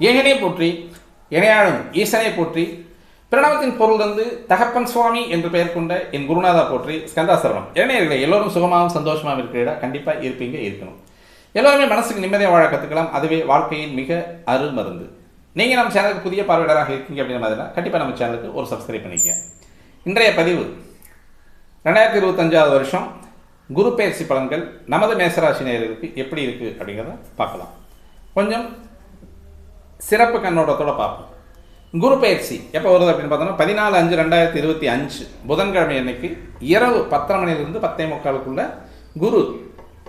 ஏகனே போற்றி இணையாளும் ஈசனை போற்றி பிரணவத்தின் பொருள் வந்து தகப்பன் சுவாமி என்று பெயர் கொண்ட என் குருநாதா போற்றி ஸ்கந்தாசரணம். இளைஞர்களை எல்லோரும் சுகமாகவும் சந்தோஷமாகவும் இருக்கிற கண்டிப்பாக இருப்பீங்க இருக்கணும். எல்லோருமே மனசுக்கு நிம்மதியாக வாழ கற்றுக்கலாம் அதுவே வாழ்க்கையின் மிக அருள் மருந்து நீங்கள் நம்ம சேனலுக்கு புதிய பார்வையாளராக இருக்கீங்க அப்படின்ற மாதிரினா கண்டிப்பாக நம்ம சேனலுக்கு ஒரு சப்ஸ்கிரைப் பண்ணிக்கங்க. இன்றைய பதிவு ரெண்டாயிரத்தி இருபத்தஞ்சாவது வருஷம் குரு பயிற்சி பலன்கள் நமது மேசராசி நேயர்களுக்கு எப்படி இருக்குது அப்படிங்கிறத பார்க்கலாம். கொஞ்சம் சிறப்பு கண்ணோட்டத்தோட பார்ப்போம். குரு பயிற்சி எப்போ வருது அப்படின்னு பார்த்தோம்னா பதினாலு அஞ்சு ரெண்டாயிரத்தி இருபத்தி அஞ்சு புதன்கிழமை அன்னைக்கு இரவு பத்தரை மணிலிருந்து பத்தே முக்காலுக்குள்ள குரு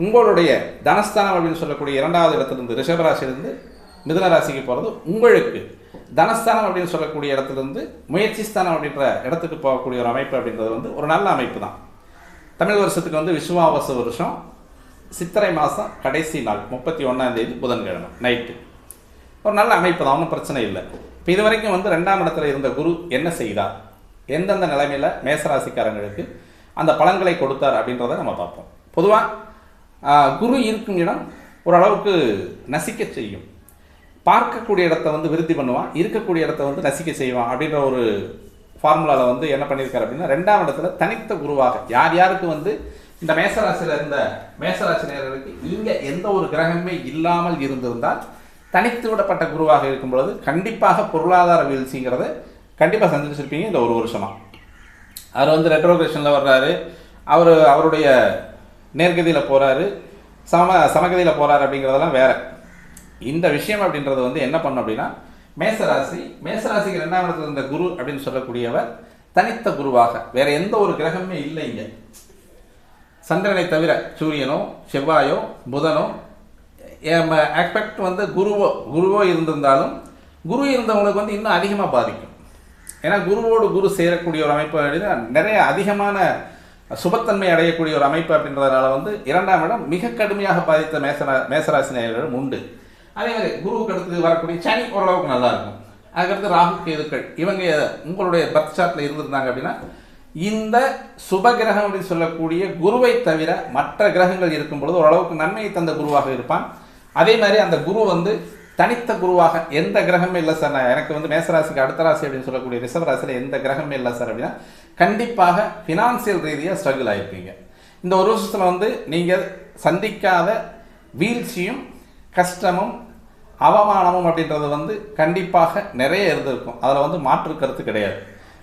உங்களுடைய தனஸ்தானம் அப்படின்னு சொல்லக்கூடிய இரண்டாவது இடத்திலிருந்து ரிஷபராசிலிருந்து மிதுன ராசிக்கு போகிறது உங்களுக்கு. தனஸ்தானம் அப்படின்னு சொல்லக்கூடிய இடத்துலேருந்து முயற்சி ஸ்தானம் அப்படின்ற இடத்துக்கு போகக்கூடிய ஒரு அமைப்பு அப்படின்றது வந்து ஒரு நல்ல அமைப்பு தான். தமிழ் வருஷத்துக்கு வந்து விசுவாவச வருஷம். சித்திரை மாதம் கடைசி நாள் முப்பத்தி ஒன்றாந்தேதி புதன்கிழமை நைட்டு. ஒரு நல்ல அமைப்பு தான் ஒன்றும் பிரச்சனை இல்லை. இப்போ இது வரைக்கும் வந்து ரெண்டாம் இடத்துல இருந்த குரு என்ன செய்தார்? எந்தெந்த நிலைமையில் மேசராசிக்காரங்களுக்கு அந்த பலன்களை கொடுத்தார் அப்படின்றத நம்ம பார்ப்போம். பொதுவாக குரு இருக்கும் இடம் ஓரளவுக்கு நசிக்க செய்யும். பார்க்கக்கூடிய இடத்த வந்து விருத்தி பண்ணுவான் இருக்கக்கூடிய இடத்த வந்து நசிக்க செய்வான் அப்படின்ற ஒரு ஃபார்முலாவில் வந்து என்ன பண்ணியிருக்காரு அப்படின்னா ரெண்டாம் இடத்துல தனித்த குருவாக யார் யாருக்கு வந்து இந்த மேசராசியில் இருந்த மேசராசி நேரர்களுக்கு இங்கே எந்த ஒரு கிரகமே இல்லாமல் இருந்திருந்தால் தனித்து விடப்பட்ட குருவாக இருக்கும் பொழுது கண்டிப்பாக பொருளாதார வீழ்ச்சிங்கிறத கண்டிப்பாக சந்திச்சிருப்பீங்க இந்த ஒரு வருஷமாக அவர் வந்து ரெட்ரோகிரேஷனில் வர்றாரு. அவர் அவருடைய நேர்கதியில் போகிறாரு சம சமகதியில் போகிறாரு அப்படிங்கிறதெல்லாம் வேறு. இந்த விஷயம் அப்படின்றது வந்து என்ன பண்ணும் அப்படின்னா மேசராசி மேசராசிக்கு ரெண்டாம் இடத்துல இருந்த குரு அப்படின்னு சொல்லக்கூடியவர் தனித்த குருவாக. வேற எந்த ஒரு கிரகமே இல்லை இங்கே சந்திரனை தவிர சூரியனோ செவ்வாயோ புதனோ ஆக்பெக்ட் வந்து குருவோ குருவோ இருந்திருந்தாலும் குரு இருந்தவங்களுக்கு வந்து இன்னும் அதிகமாக பாதிக்கும். ஏன்னா குருவோடு குரு சேரக்கூடிய ஒரு அமைப்பு அப்படின்னா நிறைய அதிகமான சுபத்தன்மை அடையக்கூடிய ஒரு அமைப்பு அப்படின்றதுனால வந்து இரண்டாம் இடம் மிக கடுமையாக பாதித்த மேசரா மேசராசி நேயர்களும் உண்டு. அதே மாதிரி குருவுக்கு அடுத்து வரக்கூடிய சனி ஓரளவுக்கு நல்லாயிருக்கும் அதுக்கடுத்து ராகு கேதுக்கள் இவங்க உங்களுடைய பர்த் சார்ட்டில் இருந்திருந்தாங்க அப்படின்னா இந்த சுப கிரகம் அப்படின்னு சொல்லக்கூடிய குருவை தவிர மற்ற கிரகங்கள் இருக்கும் பொழுது ஓரளவுக்கு நன்மையை தந்த குருவாக இருப்பான். அதே மாதிரி அந்த குரு வந்து தனித்த குருவாக எந்த கிரகமும் இல்லை சார். நான் எனக்கு வந்து மேசராசிக்கு அடுத்த ராசி அப்படின்னு சொல்லக்கூடிய ரிஷப ராசியில் எந்த கிரகமும் இல்லை சார் அப்படின்னா கண்டிப்பாக ஃபினான்சியல் ரீதியாக ஸ்ட்ரகிள் ஆகிருப்பீங்க இந்த ஒரு வருஷத்தில் வந்து நீங்கள் சந்திக்காத வீழ்ச்சியும் கஷ்டமும் அவமானமும் அப்படின்றது வந்து கண்டிப்பாக நிறைய இருந்திருக்கும். அதில் வந்து மாற்று கருத்து கிடையாது.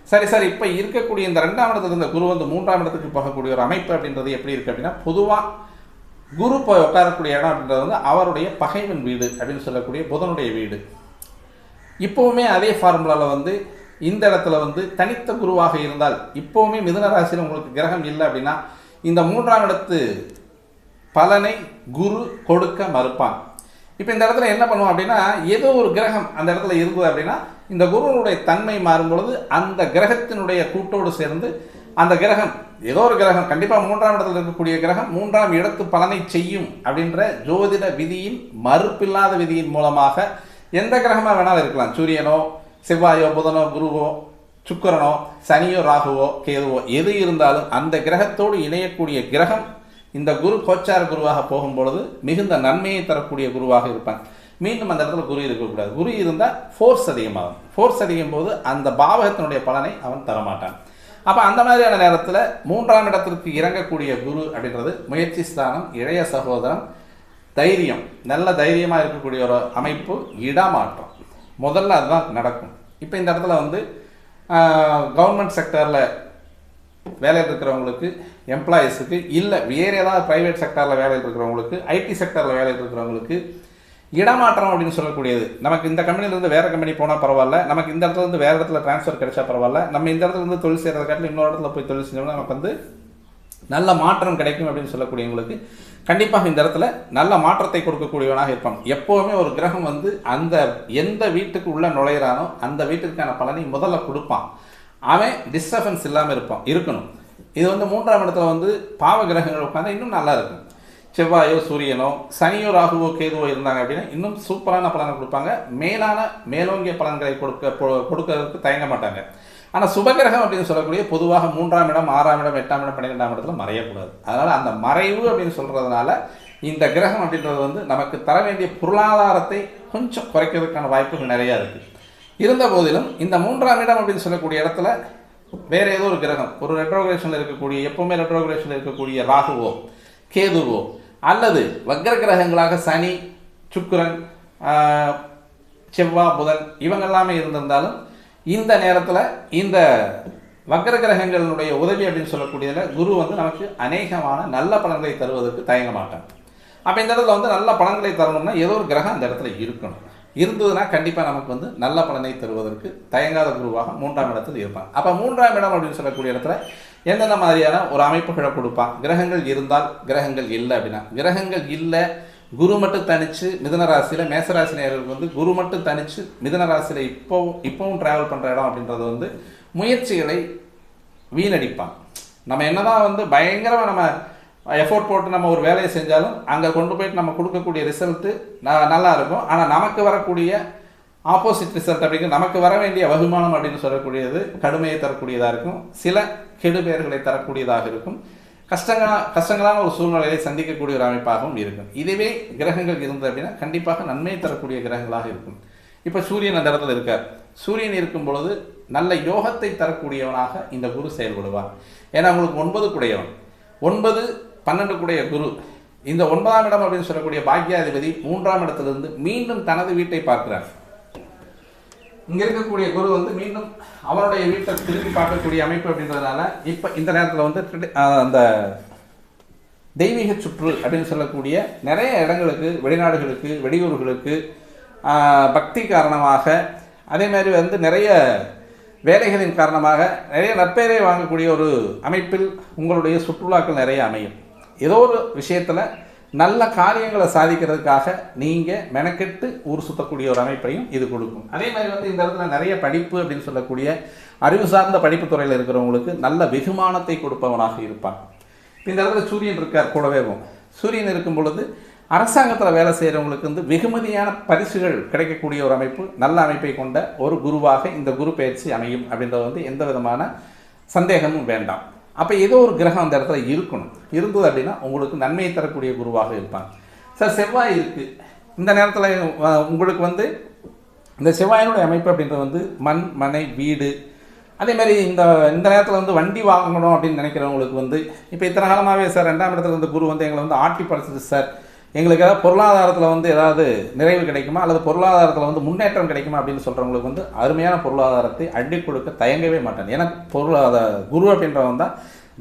சரி சார் இப்போ இருக்கக்கூடிய இந்த ரெண்டாம் இடத்துல இருந்த குரு வந்து மூன்றாம் இடத்துக்கு போகக்கூடிய ஒரு அமைப்பு அப்படின்றது எப்படி இருக்குது அப்படின்னா பொதுவாக குரு போய் உட்காரக்கூடிய இடம் அப்படின்றது வந்து அவருடைய பகைவன் வீடு அப்படின்னு சொல்லக்கூடிய புதனுடைய வீடு. இப்போவுமே அதே ஃபார்முலாவில் வந்து இந்த இடத்துல வந்து தனித்த குருவாக இருந்தால் இப்போவுமே மிதுன ராசியில் உங்களுக்கு கிரகம் இல்லை அப்படின்னா இந்த மூன்றாம் இடத்து பலனை குரு கொடுக்க மறுப்பான். இப்போ இந்த இடத்துல என்ன பண்ணுவோம் அப்படின்னா ஏதோ ஒரு கிரகம் அந்த இடத்துல இருந்தது அப்படின்னா இந்த குருவனுடைய தன்மை மாறும் பொழுது அந்த கிரகத்தினுடைய கூட்டோடு சேர்ந்து அந்த கிரகம் ஏதோ ஒரு கிரகம் கண்டிப்பாக மூன்றாம் இடத்துல இருக்கக்கூடிய கிரகம் மூன்றாம் இடத்து பலனை செய்யும் அப்படின்ற ஜோதிட விதியின் மறுப்பில்லாத விதியின் மூலமாக எந்த கிரகமாக வேணாலும் இருக்கலாம். சூரியனோ செவ்வாயோ புதனோ குருவோ சுக்கரனோ சனியோ ராகுவோ கேதுவோ எது இருந்தாலும் அந்த கிரகத்தோடு இணையக்கூடிய கிரகம் இந்த குரு கோச்சார குருவாக போகும் பொழுது மிகுந்த நன்மையை தரக்கூடிய குருவாக இருப்பான். மீண்டும் அந்த இடத்துல குரு இருக்கக்கூடாது. குரு இருந்தால் ஃபோர்ஸ் அதிகமாகும். ஃபோர்ஸ் அதிகம் போது அந்த பாவகத்தினுடைய பலனை அவன் தரமாட்டான். அப்போ அந்த மாதிரியான நேரத்தில் மூன்றாம் இடத்திற்கு இறங்கக்கூடிய குரு அப்படின்றது முயற்சி ஸ்தானம் இளைய சகோதரம் தைரியம் நல்ல தைரியமாக இருக்கக்கூடிய ஒரு அமைப்பு இடமாற்றம். முதல்ல அதுதான் நடக்கும். இப்போ இந்த இடத்துல வந்து கவர்மெண்ட் செக்டரில் வேலையில் இருக்கிறவங்களுக்கு எம்ப்ளாயீஸுக்கு இல்லை வேறு ஏதாவது ப்ரைவேட் செக்டரில் வேலையில் இருக்கிறவங்களுக்கு ஐடி செக்டரில் வேலையில் இருக்கிறவங்களுக்கு இடமாற்றம் அப்படின்னு சொல்லக்கூடியது. நமக்கு இந்த கம்பெனிலேருந்து வேறு கம்பெனி போனால் பரவாயில்ல. நமக்கு இந்த இடத்துல இருந்து வேறு இடத்துல ட்ரான்ஸ்ஃபர் கிடைச்சா பரவாயில்ல. நம்ம இந்த இடத்துல இருந்து தொழில் செய்கிறத காட்டில் இன்னொரு இடத்துல போய் தொழில் செஞ்சோம்னா நமக்கு வந்து நல்ல மாற்றம் கிடைக்கும் அப்படின்னு சொல்லக்கூடியவங்களுக்கு கண்டிப்பாக இந்த இடத்துல நல்ல மாற்றத்தை கொடுக்கக்கூடியவனாக இருப்பான். எப்போவுமே ஒரு கிரகம் வந்து அந்த எந்த வீட்டுக்கு உள்ளே நுழையிறானோ அந்த வீட்டிற்கான பலனை முதல்ல கொடுப்பான். அவன் டிஸ்டர்பன்ஸ் இல்லாமல் இருப்பான். இருக்கணும். இது வந்து மூன்றாம் இடத்துல வந்து பாவ கிரகங்கள் உட்காந்து இன்னும் நல்லா இருக்கும். செவ்வாயோ சூரியனோ சனியோ ராகுவோ கேதுவோ இருந்தாங்க அப்படின்னா இன்னும் சூப்பரான பலனை கொடுப்பாங்க. மேலான மேலோங்கிய பலன்களை கொடுக்க கொடுக்கறதுக்கு தயங்க மாட்டாங்க. ஆனால் சுபகிரகம் அப்படின்னு சொல்லக்கூடிய பொதுவாக மூன்றாம் இடம் ஆறாம் இடம் எட்டாம் இடம் பன்னிரெண்டாம் இடத்துல மறையக்கூடாது. அதனால் அந்த மறைவு அப்படின்னு சொல்கிறதுனால இந்த கிரகம் அப்படின்றது வந்து நமக்கு தர வேண்டிய பொருளாதாரத்தை கொஞ்சம் குறைக்கிறதுக்கான வாய்ப்புகள் நிறையா இருக்குது இருந்த போதிலும் இந்த மூன்றாம் இடம் அப்படின்னு சொல்லக்கூடிய இடத்துல வேறு ஏதோ ஒரு கிரகம் ஒரு ரெட்ரோகிரேஷனில் இருக்கக்கூடிய எப்போவுமே ரெட்ரோகிரேஷனில் இருக்கக்கூடிய ராகுவோ கேதுவோ அல்லது வக்ர கிரகங்களாக சனி சுக்கரன் செவ்வா புதன் இவங்க எல்லாமே இருந்திருந்தாலும் இந்த நேரத்தில் இந்த வக்ர கிரகங்களுடைய உதவி அப்படின்னு சொல்லக்கூடியதில் குரு வந்து நமக்கு அநேகமான நல்ல பலன்களை தருவதற்கு தயங்க மாட்டாங்க அப்போ இந்த இடத்துல வந்து நல்ல பலன்களை தரணும்னா ஏதோ ஒரு கிரகம் அந்த இடத்துல இருக்கணும். இருந்ததுன்னா கண்டிப்பாக நமக்கு வந்து நல்ல பலனை தருவதற்கு தயங்காத குருவாக மூன்றாம் இடத்தில் இருப்பான் அப்போ மூன்றாம் இடம் அப்படின்னு சொல்லக்கூடிய இடத்துல எந்தெந்த மாதிரியான ஒரு அமைப்புகளை கொடுப்பான்? கிரகங்கள் இருந்தால் கிரகங்கள் இல்லை அப்படின்னா. கிரகங்கள் இல்லை குரு மட்டும் தனிச்சு மிதன ராசியில் மேசராசி நேர்களுக்கு வந்து குரு மட்டும் தனித்து மிதன ராசியில் இப்போவும் இப்போவும் ட்ராவல் பண்ணுற இடம் அப்படின்றது வந்து முயற்சிகளை வீணடிப்பான். நம்ம என்னதான் வந்து பயங்கரமாக நம்ம எஃபோர்ட் போட்டு நம்ம ஒரு வேலையை செஞ்சாலும் அங்கே கொண்டு போயிட்டு நம்ம கொடுக்கக்கூடிய ரிசல்ட்டு நல்லா இருக்கும். ஆனால் நமக்கு வரக்கூடிய ஆப்போசிட் ரிசல்ட் அப்படிங்கிற நமக்கு வர வேண்டிய வகுமானம் அப்படின்னு சொல்லக்கூடியது கடுமையை தரக்கூடியதாக இருக்கும். சில கெடுபெயர்களை தரக்கூடியதாக இருக்கும். கஷ்டங்களா கஷ்டங்களான ஒரு சூழ்நிலையை சந்திக்கக்கூடிய ஒரு அமைப்பாகவும் இருக்கும். இதுவே கிரகங்கள் இருந்தது அப்படின்னா கண்டிப்பாக நன்மை தரக்கூடிய கிரகங்களாக இருக்கும். இப்போ சூரியன் அந்த இடத்துல இருக்கார். சூரியன் இருக்கும் பொழுது நல்ல யோகத்தை தரக்கூடியவனாக இந்த குரு செயல்படுவார். ஏன்னா உங்களுக்கு ஒன்பது குடையவன். ஒன்பது பன்னெண்டு குடைய குரு. இந்த ஒன்பதாம் இடம் அப்படின்னு சொல்லக்கூடிய பாக்கியாதிபதி மூன்றாம் இடத்திலிருந்து மீண்டும் தனது வீட்டை பார்க்கிறார். இங்கே இருக்கக்கூடிய குரு வந்து மீண்டும் அவருடைய வீட்டை திரும்பி பார்க்கக்கூடிய அமைப்பு அப்படின்றதுனால இப்போ இந்த நேரத்தில் வந்து அந்த தெய்வீக சுற்று அப்படின்னு சொல்லக்கூடிய நிறைய இடங்களுக்கு வெளிநாடுகளுக்கு வெளியூர்களுக்கு பக்தி காரணமாக அதே மாதிரி வந்து நிறைய வேலைகளின் காரணமாக நிறைய நற்பெயரை வாங்கக்கூடிய ஒரு அமைப்பில் உங்களுடைய சுற்றுலாக்கள் நிறைய அமையும். ஏதோ ஒரு விஷயத்தில் நல்ல காரியங்களை சாதிக்கிறதுக்காக நீங்கள் மெனக்கெட்டு ஊர் சுற்றக்கூடிய ஒரு அமைப்பையும் இது கொடுக்கும். அதே மாதிரி வந்து இந்த இடத்துல நிறைய படிப்பு அப்படின்னு சொல்லக்கூடிய அறிவு சார்ந்த படிப்பு துறையில் இருக்கிறவங்களுக்கு நல்ல வெகுமானத்தை கொடுப்பவனாக இருப்பான் இந்த இடத்துல சூரியன் இருக்கார் கூடவே சூரியன் இருக்கும் பொழுது அரசாங்கத்தில் வேலை செய்கிறவங்களுக்கு வந்து வெகுமதியான பரிசுகள் கிடைக்கக்கூடிய ஒரு அமைப்பு நல்ல அமைப்பை கொண்ட ஒரு குருவாக இந்த குரு பயிற்சி அமையும் அப்படின்றது வந்து எந்த விதமான சந்தேகமும் வேண்டாம். அப்போ ஏதோ ஒரு கிரகம் அந்த இடத்துல இருக்கணும். இருந்தது அப்படின்னா உங்களுக்கு நன்மையை தரக்கூடிய குருவாக இருப்பாங்க சார் செவ்வாய் இருக்குது இந்த நேரத்தில் உங்களுக்கு வந்து இந்த செவ்வாயினுடைய அமைப்பு அப்படின்றது வந்து மண் மனை வீடு. அதே மாதிரி இந்த இந்த நேரத்தில் வந்து வண்டி வாங்கணும் அப்படின்னு நினைக்கிறவங்களுக்கு வந்து இப்போ இத்தனை காலமாகவே சார் ரெண்டாம் இடத்துல இருந்த குரு வந்து எங்களை வந்து ஆட்டி படைச்சிட்டு சார் எங்களுக்கு ஏதாவது பொருளாதாரத்தில் வந்து ஏதாவது நிறைவு கிடைக்குமா? அல்லது பொருளாதாரத்தில் வந்து முன்னேற்றம் கிடைக்குமா அப்படின்னு சொல்கிறவங்களுக்கு வந்து அருமையான பொருளாதாரத்தை அள்ளி கொடுக்க தயங்கவே மாட்டேன் ஏன்னா பொருளாதார குரு அப்படின்றவன் தான்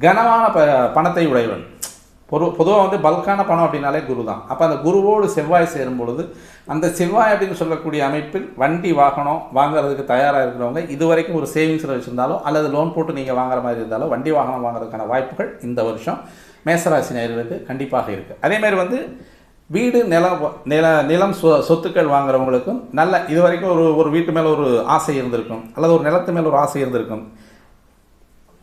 கனமான ப பணத்தை உடையவன். பொரு பொதுவாக வந்து பல்கான பணம் அப்படின்னாலே குரு தான். அப்போ அந்த குருவோடு செவ்வாய் சேரும் பொழுது அந்த செவ்வாய் அப்படின்னு சொல்லக்கூடிய அமைப்பில் வண்டி வாகனம் வாங்குறதுக்கு தயாராக இருக்கிறவங்க இது வரைக்கும் ஒரு சேவிங்ஸில் வச்சுருந்தாலும் அல்லது லோன் போட்டு நீங்கள் வாங்குற மாதிரி இருந்தாலும் வண்டி வாகனம் வாங்குறதுக்கான வாய்ப்புகள் இந்த வருஷம் மேசராசி நேர்களுக்கு கண்டிப்பாக இருக்குது அதேமாதிரி வந்து வீடு நிலம் நில நிலம் சொ சொத்துக்கள் வாங்குறவங்களுக்கும் நல்ல இது வரைக்கும் ஒரு ஒரு வீட்டு மேலே ஒரு ஆசை இருந்திருக்கும். அல்லது ஒரு நிலத்து மேலே ஒரு ஆசை இருந்திருக்கும்.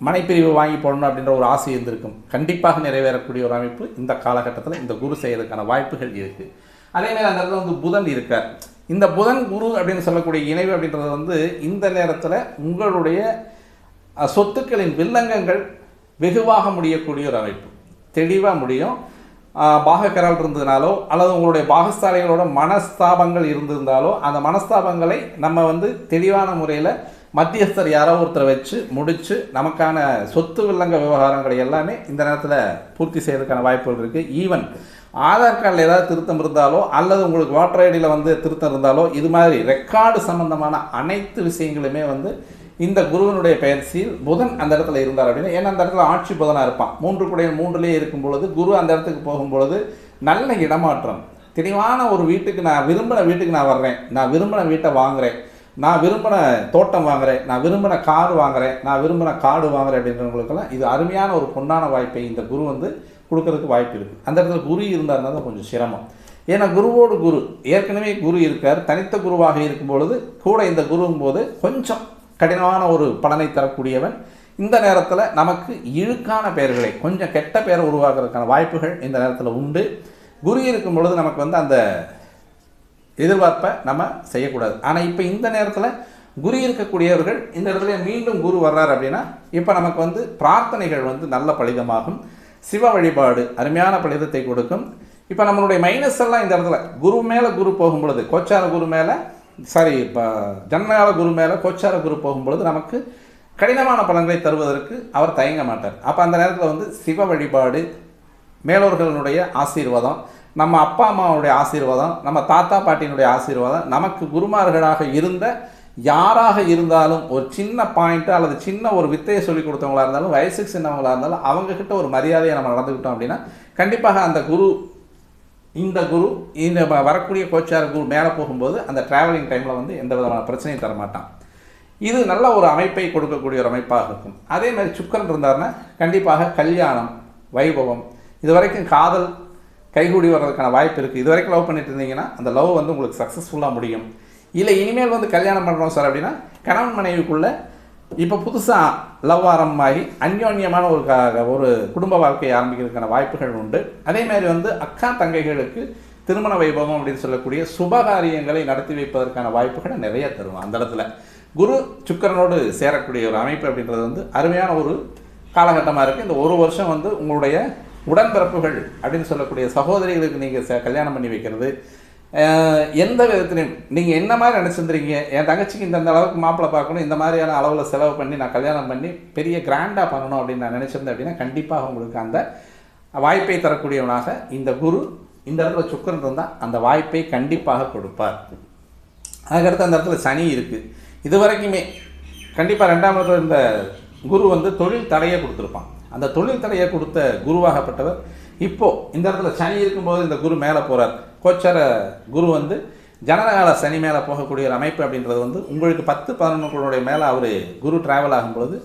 மனைப்பிரிவு வாங்கி போடணும் அப்படின்ற ஒரு ஆசை இருந்திருக்கும். கண்டிப்பாக நிறைவேறக்கூடிய ஒரு அமைப்பு இந்த காலகட்டத்தில் இந்த குரு செய்கிறதுக்கான வாய்ப்புகள் இருக்குது அதே மாதிரி அந்த இடத்துல வந்து புதன் இருக்கார். இந்த புதன் குரு அப்படின்னு சொல்லக்கூடிய இணைவு அப்படின்றது வந்து இந்த நேரத்தில் உங்களுடைய சொத்துக்களின் வில்லங்கங்கள் வெகுவாக முடியக்கூடிய ஒரு அமைப்பு. தெளிவாக முடியும். பாகக்கரால் இருந்ததுனாலோ அல்லது உங்களுடைய பாகஸ்தாரிகளோட மனஸ்தாபங்கள் இருந்திருந்தாலோ அந்த மனஸ்தாபங்களை நம்ம வந்து தெளிவான முறையில் மத்தியஸ்தர் யாரோ ஒருத்தரை வச்சு முடித்து நமக்கான சொத்து வில்லங்க விவகாரங்களை எல்லாமே இந்த நேரத்தில் பூர்த்தி செய்யறதுக்கான வாய்ப்புகள் இருக்குது ஈவன் ஆதார் கார்டில் ஏதாவது திருத்தம் இருந்தாலோ அல்லது உங்களுக்கு வாட்டர் ஐடியில் வந்து திருத்தம் இருந்தாலோ இது மாதிரி ரெக்கார்டு சம்பந்தமான அனைத்து விஷயங்களுமே வந்து இந்த குருவினுடைய பயிற்சியில் புதன் அந்த இடத்துல இருந்தார் அப்படின்னா ஏன்னா அந்த இடத்துல ஆட்சி புதனாக இருப்பான். மூன்று குடையன் மூன்றுலேயே இருக்கும் பொழுது குரு அந்த இடத்துக்கு போகும் பொழுது நல்ல இடமாற்றம். தெளிவான ஒரு வீட்டுக்கு நான் விரும்பின வீட்டுக்கு நான் வர்றேன். நான் விரும்பின வீட்டை வாங்குறேன். நான் விரும்பின தோட்டம் வாங்குறேன். நான் விரும்பின கார் வாங்குறேன். நான் விரும்பின காடு வாங்குறேன் அப்படின்றவங்களுக்கெல்லாம் இது அருமையான ஒரு பொன்னான வாய்ப்பை இந்த குரு வந்து கொடுக்கறதுக்கு வாய்ப்பு இருக்குது அந்த இடத்துல குரு இருந்தாருன்னா தான் கொஞ்சம் சிரமம். ஏன்னா குருவோடு குரு. ஏற்கனவே குரு இருக்கார். தனித்த குருவாக இருக்கும் பொழுது கூட இந்த குருவும் போது கொஞ்சம் கடினமான ஒரு பலனை தரக்கூடியவன். இந்த நேரத்தில் நமக்கு இழுக்கான பெயர்களை கொஞ்சம் கெட்ட பெயர் உருவாக்குறதுக்கான வாய்ப்புகள் இந்த நேரத்தில் உண்டு. குரு இருக்கும் பொழுது நமக்கு வந்து அந்த எதிர்பார்ப்பை நம்ம செய்யக்கூடாது. ஆனால் இப்போ இந்த நேரத்தில் குரு இருக்கக்கூடியவர்கள் இந்த இடத்துல மீண்டும் குரு வர்றார் அப்படின்னா இப்போ நமக்கு வந்து பிரார்த்தனைகள் வந்து நல்ல பலிதமாகும். சிவ வழிபாடு அருமையான பலிதத்தை கொடுக்கும். இப்போ நம்மளுடைய மைனஸ் எல்லாம் இந்த இடத்துல குரு மேலே குரு போகும் பொழுது கோச்சார குரு மேலே சாரி இப்போ ஜன்னகால குரு மேலே கோச்சார குரு போகும்பொழுது நமக்கு கடினமான பலன்களை தருவதற்கு அவர் தயங்க மாட்டார். அப்போ அந்த நேரத்தில் வந்து சிவ வழிபாடு மேலோர்களுடைய ஆசீர்வாதம் நம்ம அப்பா அம்மாவுடைய ஆசீர்வாதம் நம்ம தாத்தா பாட்டியினுடைய ஆசீர்வாதம் நமக்கு குருமார்களாக இருந்த யாராக இருந்தாலும் ஒரு சின்ன பாயிண்ட்டு அல்லது சின்ன ஒரு வித்தையை சொல்லி கொடுத்தவங்களா இருந்தாலும் வயசுக்கு சின்னவங்களாக இருந்தாலும் அவங்கக்கிட்ட ஒரு மரியாதையை நம்ம நடந்துக்கிட்டோம் அப்படின்னா கண்டிப்பாக அந்த குரு இந்த குரு இந்த வரக்கூடிய கோச்சார குரு மேலே போகும்போது அந்த டிராவலிங் டைமில் வந்து எந்த விதமான பிரச்சனையும் தரமாட்டான். இது நல்ல ஒரு அமைப்பை கொடுக்கக்கூடிய ஒரு அமைப்பாக இருக்கும். அதே மாதிரி சுக்கரன் இருந்தாருன்னா கண்டிப்பாக கல்யாணம் வைபவம் இது வரைக்கும் காதல் கைகூடி வர்றதுக்கான வாய்ப்பு இருக்குது இது வரைக்கும் லவ் பண்ணிட்டு இருந்தீங்கன்னா அந்த லவ் வந்து உங்களுக்கு சக்ஸஸ்ஃபுல்லாக முடியும். இல்லை இனிமேல் வந்து கல்யாணம் பண்ணுறோம் சார் அப்படின்னா கணவன் மனைவிக்குள்ளே இப்போ புதுசாக லவ் ஆரம்பமாகி அந்யோன்யமான ஒரு க ஒரு குடும்ப வாழ்க்கையை ஆரம்பிக்கிறதுக்கான வாய்ப்புகள் உண்டு. அதே மாதிரி வந்து அக்கா தங்கைகளுக்கு திருமண வைபவம் அப்படின்னு சொல்லக்கூடிய சுபகாரியங்களை நடத்தி வைப்பதற்கான வாய்ப்புகளை நிறைய தரும் அந்த இடத்துல. குரு சுக்கிரனோடு சேரக்கூடிய ஒரு அமைப்பு அப்படின்றது வந்து அருமையான ஒரு காலகட்டமாக இருக்குது இந்த ஒரு வருஷம் வந்து உங்களுடைய உடன்பிறப்புகள் அப்படின்னு சொல்லக்கூடிய சகோதரிகளுக்கு நீங்கள் கல்யாணம் பண்ணி வைக்கிறது எந்த விதத்துலையும் நீங்கள் என்ன மாதிரி நினச்சிருந்துருக்கீங்க? என் தங்கச்சிக்கு இந்தந்த அளவுக்கு மாப்பிள்ளை பார்க்கணும் இந்த மாதிரியான அளவில் செலவு பண்ணி நான் கல்யாணம் பண்ணி பெரிய கிராண்டாக பண்ணணும் அப்படின்னு நான் நினச்சிருந்தேன் அப்படின்னா கண்டிப்பாக உங்களுக்கு அந்த வாய்ப்பை தரக்கூடியவனாக இந்த குரு இந்த இடத்துல சுக்கரன் இருந்தால் அந்த வாய்ப்பை கண்டிப்பாக கொடுப்பார். அதுக்கடுத்து அந்த இடத்துல சனி இருக்குது இது வரைக்குமே கண்டிப்பாக ரெண்டாம் இடத்துல இந்த குரு வந்து தொழில் தடையை கொடுத்துருப்பான். அந்த தொழில் தடையை கொடுத்த குருவாகப்பட்டவர் இப்போது இந்த இடத்துல சனி இருக்கும்போது இந்த குரு மேலே போகிறார் கோச்சர குரு வந்து ஜனனகால சனி மேலே போகக்கூடிய ஒரு அமைப்பு அப்படின்றது வந்து உங்களுக்கு பத்து பதினொன்றுடைய மேலே அவர் குரு டிராவல் ஆகும்பொழுது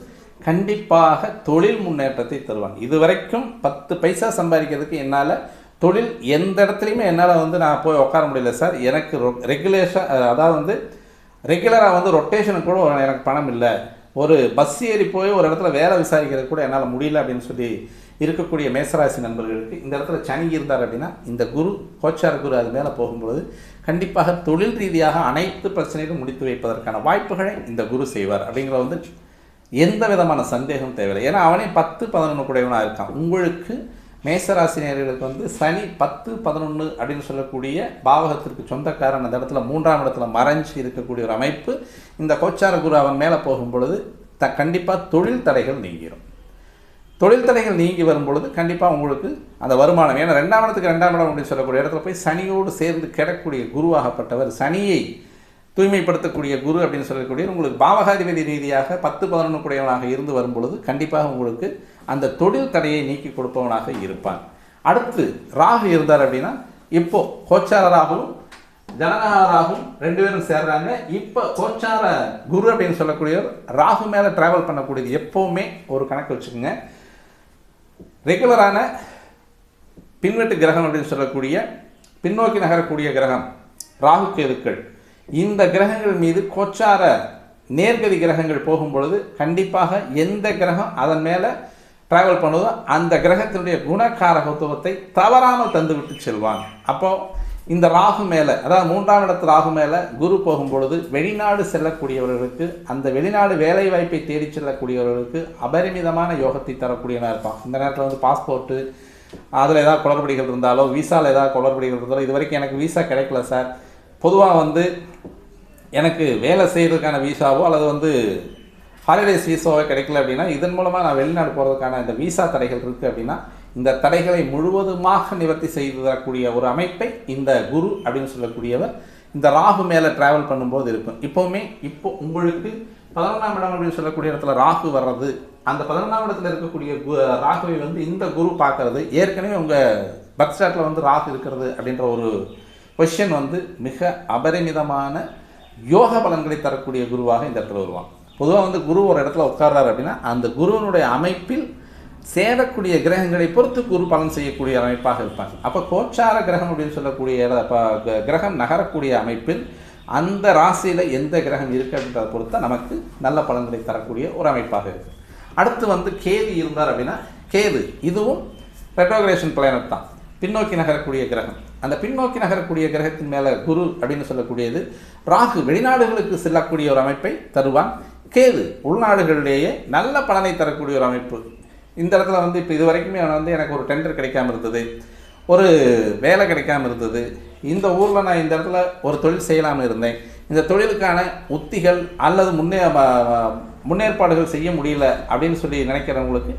கண்டிப்பாக தொழில் முன்னேற்றத்தை தருவாங்க. இது வரைக்கும் பத்து பைசா சம்பாதிக்கிறதுக்கு என்னால் தொழில் எந்த இடத்துலையுமே என்னால் வந்து நான் போய் உட்கார முடியல சார். எனக்கு ரொ ரெகுலேஷன் அதாவது வந்து ரெகுலராக வந்து ரொட்டேஷனுக்கு கூட எனக்கு பணம் இல்லை. ஒரு பஸ் ஏறி போய் ஒரு இடத்துல வேலை விசாரிக்கிறது கூட என்னால் முடியல அப்படின்னு சொல்லி இருக்கக்கூடிய மேசராசி நண்பர்களுக்கு இந்த இடத்துல சனி இருந்தார் அப்படின்னா இந்த குரு கோச்சார குரு அது மேலே போகும்பொழுது கண்டிப்பாக தொழில் ரீதியாக அனைத்து பிரச்சனைகளும் முடித்து வைப்பதற்கான வாய்ப்புகளை இந்த குரு செய்வார் அப்படிங்கிற வந்து எந்த விதமான சந்தேகம் தேவையில்லை. ஏன்னா அவனே பத்து பதினொன்று கூடையவனாக இருக்கான். உங்களுக்கு மேசராசினியர்களுக்கு வந்து சனி பத்து பதினொன்று அப்படின்னு சொல்லக்கூடிய பாவகத்திற்கு சொந்தக்காரன் அந்த இடத்துல மூன்றாம் இடத்துல மறைஞ்சு இருக்கக்கூடிய ஒரு அமைப்பு. இந்த கோச்சார குரு அவன் மேலே போகும் பொழுது த கண்டிப்பாக தொழில் தடைகள் நீங்கிரும். தொழில் தடைகள் நீங்கி வரும் பொழுது கண்டிப்பாக உங்களுக்கு அந்த வருமானம். ஏன்னா ரெண்டாம் இடத்துக்கு ரெண்டாம் இடம் அப்படின்னு சொல்லக்கூடிய இடத்துல போய் சனியோடு சேர்ந்து கிடக்கூடிய குருவாகப்பட்டவர் சனியை தூய்மைப்படுத்தக்கூடிய குரு அப்படின்னு சொல்லக்கூடிய உங்களுக்கு பாவகாதிபதி ரீதியாக பத்து பதினொன்று கூடியவனாக இருந்து வரும் பொழுது கண்டிப்பாக உங்களுக்கு அந்த தொழில் தடையை நீக்கி கொடுப்பவனாக இருப்பான். அடுத்து ராகு இருந்தார் அப்படின்னா இப்போது கோச்சார ராகுவும் ஜனநாயக ராகும் ரெண்டு பேரும் சேர்றாங்க. இப்போ கோச்சார குரு அப்படின்னு சொல்லக்கூடியவர் ராகு மேலே ட்ராவல் பண்ணக்கூடியது எப்போவுமே ஒரு கணக்கு வச்சுக்கோங்க. ரெகுலரான பின்வெட்டு கிரகம் அப்படின்னு சொல்லக்கூடிய பின்னோக்கி நகரக்கூடிய கிரகம் ராகு கேதுக்கள். இந்த கிரகங்கள் மீது கோச்சார நேர்கதி கிரகங்கள் போகும் பொழுது கண்டிப்பாக எந்த கிரகம் அதன் மேலே ட்ராவல் பண்ணுதோ அந்த கிரகத்தினுடைய குணகாரகத்துவத்தை தவறாமல் தந்துவிட்டு செல்வான். அப்போது இந்த ராகு மேலே அதாவது மூன்றாம் இடத்து ராகு மேலே குரு போகும்பொழுது வெளிநாடு செல்லக்கூடியவர்களுக்கு அந்த வெளிநாடு வேலை வாய்ப்பை தேடி செல்லக்கூடியவர்களுக்கு அபரிமிதமான யோகத்தை தரக்கூடியவனாக இருப்பான். இந்த நேரத்தில் வந்து பாஸ்போர்ட்டு அதில் ஏதாவது குளறுபடிகள் இருந்தாலோ விசாவில் ஏதாவது குளறுபடிகள் இருந்தாலோ இது வரைக்கும் எனக்கு விசா கிடைக்கல சார் பொதுவாக வந்து எனக்கு வேலை செய்கிறதுக்கான விசாவோ அல்லது வந்து ஹாலிடேஸ் விசாவோ கிடைக்கல அப்படின்னா இதன் மூலமாக நான் வெளிநாடு போகிறதுக்கான இந்த விசா தடைகள் இருக்குது அப்படின்னா இந்த தடைகளை முழுவதுமாக நிவர்த்தி செய்து தரக்கூடிய ஒரு அமைப்பை இந்த குரு அப்படின்னு சொல்லக்கூடியவர் இந்த ராகு மேலே டிராவல் பண்ணும்போது இருக்கும். இப்போவுமே இப்போ உங்களுக்கு பதினொன்றாம் இடம் அப்படின்னு சொல்லக்கூடிய இடத்துல ராகு வர்றது அந்த பதினொன்றாம் இடத்துல இருக்கக்கூடிய கு- ராகுவை வந்து இந்த குரு பார்க்கறது ஏற்கனவே உங்கள் பர்த் ஸ்டாட்டில் வந்து ராகு இருக்கிறது அப்படின்ற ஒரு கொஷின் வந்து மிக அபரிமிதமான யோக பலன்களை தரக்கூடிய குருவாக இந்த இடத்துல வருவான் பொதுவாக வந்து குரு ஒரு இடத்துல உட்கார்றாரு அப்படின்னா அந்த குருவினுடைய அமைப்பில் சேரக்கூடிய கிரகங்களை பொறுத்து குரு பலன் செய்யக்கூடிய அமைப்பாக இருப்பாங்க அப்போ கோச்சார கிரகம் அப்படின்னு சொல்லக்கூடிய கிரகம் நகரக்கூடிய அமைப்பில் அந்த ராசியில் எந்த கிரகம் இருக்கு அப்படின்றத பொறுத்து நமக்கு நல்ல பலன்களை தரக்கூடிய ஒரு அமைப்பாக இருக்கு. அடுத்து வந்து கேது இருந்தார் அப்படின்னா கேது இதுவும் ரெட்ரோகிரேஷன் பிளானட் தான். பின்னோக்கி நகரக்கூடிய கிரகம். அந்த பின்னோக்கி நகரக்கூடிய கிரகத்தின் மேலே குரு அப்படின்னு சொல்லக்கூடியது ராகு வெளிநாடுகளுக்கு செல்லக்கூடிய ஒரு அமைப்பை தருவான். கேது உள்நாடுகளிலேயே நல்ல பலனை தரக்கூடிய ஒரு அமைப்பு. இந்த இடத்துல வந்து இப்போ இது வரைக்குமே வந்து எனக்கு ஒரு டெண்டர் கிடைக்காம இருந்தது. ஒரு வேலை கிடைக்காம இருந்தது. இந்த ஊரில் நான் இந்த இடத்துல ஒரு தொழில் செய்யலாம்னு இருந்தேன். இந்த தொழிலுக்கான உத்திகள் அல்லது முன்னே முன்னேற்பாடுகள் செய்ய முடியல அப்படின்னு சொல்லி நினைக்கிறவங்களுக்கு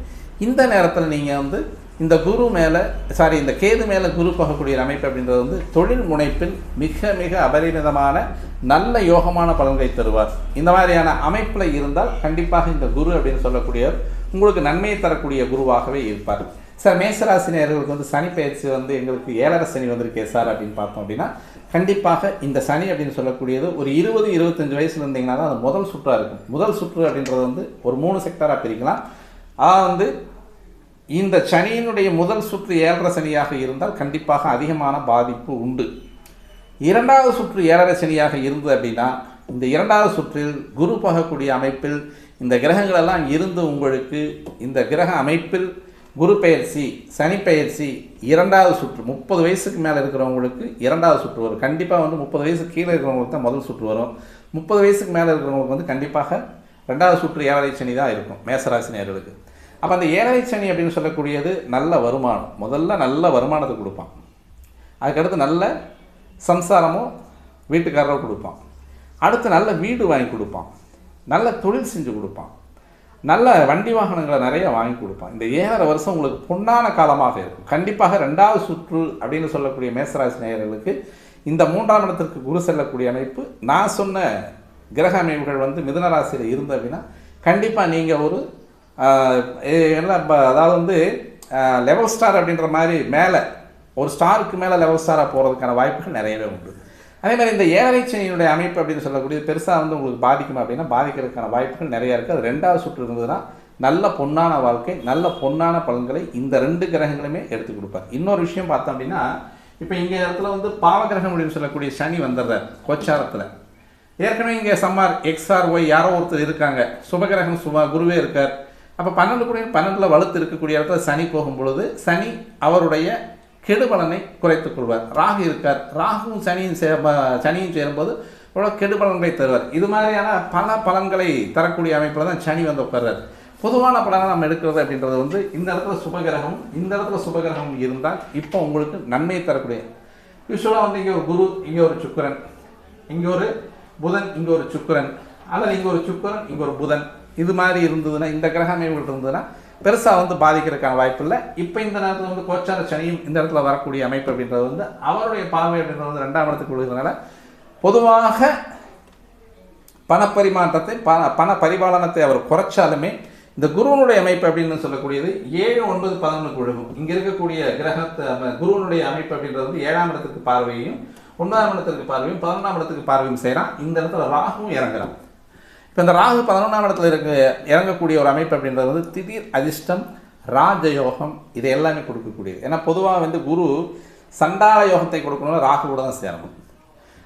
இந்த நேரத்தில் நீங்கள் வந்து இந்த குரு மேலே சாரி இந்த கேது மேலே குரு போகக்கூடிய அமைப்பு அப்படின்றது வந்து தொழில் முனைப்பில் மிக மிக அபரிமிதமான நல்ல யோகமான பலன்களை தருவார். இந்த மாதிரியான அமைப்பில் இருந்தால் கண்டிப்பாக இந்த குரு அப்படின்னு சொல்லக்கூடியவர் உங்களுக்கு நன்மையை தரக்கூடிய குருவாகவே இருப்பார். சார் மேசராசினியர்களுக்கு வந்து சனி பயிற்சி வந்து எங்களுக்கு ஏழரை சனி வந்திருக்கே சார் அப்படின்னு பார்த்தோம் அப்படின்னா கண்டிப்பாக இந்த சனி அப்படின்னு சொல்லக்கூடியது ஒரு இருபது இருபத்தஞ்சு வயசுல இருந்தீங்கன்னா தான் அது முதல் சுற்றாக இருக்கும். முதல் சுற்று அப்படின்றது வந்து ஒரு மூணு செக்டராக பிரிக்கலாம். அதாவது வந்து இந்த சனியினுடைய முதல் சுற்று ஏழரை சனியாக இருந்தால் கண்டிப்பாக அதிகமான பாதிப்பு உண்டு. இரண்டாவது சுற்று ஏழரை சனியாக இருந்தது அப்படின்னா இந்த இரண்டாவது சுற்றில் குரு பகக்கூடிய அமைப்பில் இந்த கிரகங்களெல்லாம் இருந்து உங்களுக்கு இந்த கிரக அமைப்பில் குரு பயிற்சி சனி பயிற்சி இரண்டாவது சுற்று முப்பது வயசுக்கு மேலே இருக்கிறவங்களுக்கு இரண்டாவது சுற்று வரும். கண்டிப்பாக வந்து முப்பது வயசுக்கு கீழே இருக்கிறவங்களுக்கு தான் முதல் சுற்று வரும். முப்பது வயசுக்கு மேலே இருக்கிறவங்களுக்கு வந்து கண்டிப்பாக ரெண்டாவது சுற்று ஏழரை சனி தான் இருக்கும் மேசராசி நேர்களுக்கு. அப்போ அந்த ஏழரை சனி அப்படின்னு சொல்லக்கூடியது நல்ல வருமானம். முதல்ல நல்ல வருமானத்தை கொடுப்பான். அதுக்கடுத்து நல்ல சம்சாரமும் வீட்டுக்காரரோ கொடுப்பான். அடுத்து நல்ல வீடு வாங்கி கொடுப்பான். நல்ல தொழில் செஞ்சு கொடுப்பான். நல்ல வண்டி வாகனங்களை நிறைய வாங்கி கொடுப்பான். இந்த ஏழரை வருஷம் உங்களுக்கு பொன்னான காலமாக இருக்கும். கண்டிப்பாக ரெண்டாவது சுற்று அப்படின்னு சொல்லக்கூடிய மேசராசி நேயர்களுக்கு இந்த மூன்றாம் இடத்திற்கு குரு செல்லக்கூடிய அமைப்பு. நான் சொன்ன கிரக அமைப்புகள் வந்து மிதனராசியில் இருந்த அப்படின்னா கண்டிப்பாக நீங்கள் ஒரு என்ன ப- அதாவது வந்து லெவல் ஸ்டார் அப்படின்ற மாதிரி மேலே ஒரு ஸ்டாருக்கு மேலே லெவல் ஸ்டாராக போகிறதுக்கான வாய்ப்புகள் நிறையவே உண்டு. அதே மாதிரி இந்த ஏழரை சனியினுடைய அமைப்பு அப்படின்னு சொல்லக்கூடிய பெருசாக வந்து உங்களுக்கு பாதிக்கும் அப்படின்னா பாதிக்கிறதுக்கான வாய்ப்புகள் நிறையா இருக்குது அது ரெண்டாவது சுற்று இருந்ததுன்னா நல்ல பொன்னான வாழ்க்கை நல்ல பொன்னான பலன்களை இந்த ரெண்டு கிரகங்களுமே எடுத்து கொடுப்பார். இன்னொரு விஷயம் பார்த்தோம் அப்படின்னா இப்போ இங்கே இடத்துல வந்து பாவகிரகம் அப்படின்னு சொல்லக்கூடிய சனி வந்துடுறார் கோச்சாரத்தில். ஏற்கனவே இங்கே சம்மார் எக்ஸ்ஆர் ஒய் யாரோ ஒருத்தர் இருக்காங்க. சுபகிரகம் சுபா குருவே இருக்கார். அப்போ பன்னெண்டு கூட பன்னெண்டில் வலுத்து இருக்கக்கூடிய இடத்துல சனி போகும் பொழுது சனி அவருடைய கெடுபலனை குறைத்துக் கொள்வார். ராகு இருக்கார். ராகுவும் சனியும் சே சனியும் சேரும்போது இவ்வளோ கெடுபலன்களை தருவார். இது மாதிரியான பல பலன்களை தரக்கூடிய அமைப்பில் தான் சனி வந்து உட்கார்றார். பொதுவான பலனை நம்ம எடுக்கிறது அப்படின்றது வந்து இந்த இடத்துல சுபகிரகம் இந்த இடத்துல சுபகிரகம் இருந்தால் இப்போ உங்களுக்கு நன்மையை தரக்கூடிய யூஸ்வலாக வந்து இங்கே ஒரு குரு இங்கே ஒரு சுக்கிரன் இங்கே ஒரு புதன் இங்கே ஒரு சுக்கிரன் அல்லது இங்கே ஒரு சுக்கிரன் இங்கே ஒரு புதன். இது மாதிரி இருந்ததுன்னா இந்த கிரக அமைப்புகள் இருந்ததுன்னா பெருசாக வந்து பாதிக்கிறதுக்கான வாய்ப்பு இல்லை. இப்போ இந்த நேரத்தில் வந்து கோச்சார சனியும் இந்த இடத்துல வரக்கூடிய அமைப்பு அப்படின்றது வந்து அவருடைய பார்வை அப்படின்றது வந்து ரெண்டாம் இடத்துக்கு விழுகிறதுனால பொதுவாக பணப்பரிமாற்றத்தை பண பண பரிபாலனத்தை அவர் குறைச்சாலுமே இந்த குருவனுடைய அமைப்பு அப்படின்னு சொல்லக்கூடியது ஏழு ஒன்பது பதினொன்றுக்கு விழுகும். இங்கே இருக்கக்கூடிய கிரகத்தை குருவனுடைய அமைப்பு அப்படின்றது வந்து ஏழாம் இடத்துக்கு பார்வையும் ஒன்பதாம் இடத்துக்கு பார்வையும் பதினொன்றாம் இடத்துக்கு பார்வையும் செய்கிறான் இந்த இடத்துல ராகுவும் இறங்குறான். இப்போ இந்த ராகு பதினொன்றாம் இடத்துல இருக்க இறங்கக்கூடிய ஒரு அமைப்பு அப்படின்றது வந்து திடீர் அதிர்ஷ்டம் ராஜயோகம் இது எல்லாமே கொடுக்கக்கூடியது. ஏன்னா பொதுவாக வந்து குரு சண்டால யோகத்தை கொடுக்கணும் ராகு கூட தான் சேரணும்.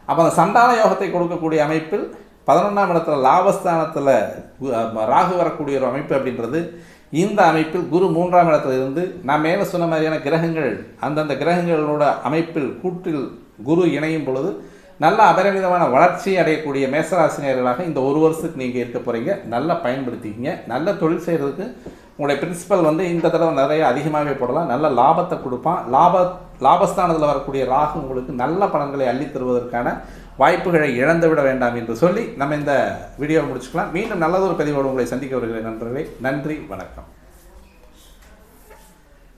அப்போ அந்த சண்டால யோகத்தை கொடுக்கக்கூடிய அமைப்பில் பதினொன்றாம் இடத்துல லாபஸ்தானத்தில் ராகு வரக்கூடிய ஒரு அமைப்பு அப்படின்றது இந்த அமைப்பில் குரு மூன்றாம் இடத்துல இருந்து நான் மேலே சொன்ன மாதிரியான கிரகங்கள் அந்தந்த கிரகங்களோட அமைப்பில் கூட்டில் குரு இணையும் பொழுது நல்ல அபரிமிதமான வளர்ச்சி அடையக்கூடிய மேசராசினியர்களாக இந்த ஒரு வருஷத்துக்கு நீங்கள் இருக்க போகிறீங்க நல்லா பயன்படுத்திக்கிங்க. நல்ல தொழில் செய்கிறதுக்கு உங்களுடைய பிரின்சிபல் வந்து இந்த தடவை நிறைய அதிகமாகவே போடலாம். நல்ல லாபத்தை கொடுப்பான். லாப லாபஸ்தானத்தில் வரக்கூடிய ராகு உங்களுக்கு நல்ல பலன்களை அள்ளித் தருவதற்கான வாய்ப்புகளை இழந்து விட வேண்டாம் என்று சொல்லி நம்ம இந்த வீடியோவை முடிச்சுக்கலாம். மீண்டும் நல்லதொரு பதிவோடு உங்களை சந்திக்க வருகிறேன் நண்பர்களே. நன்றி வணக்கம்.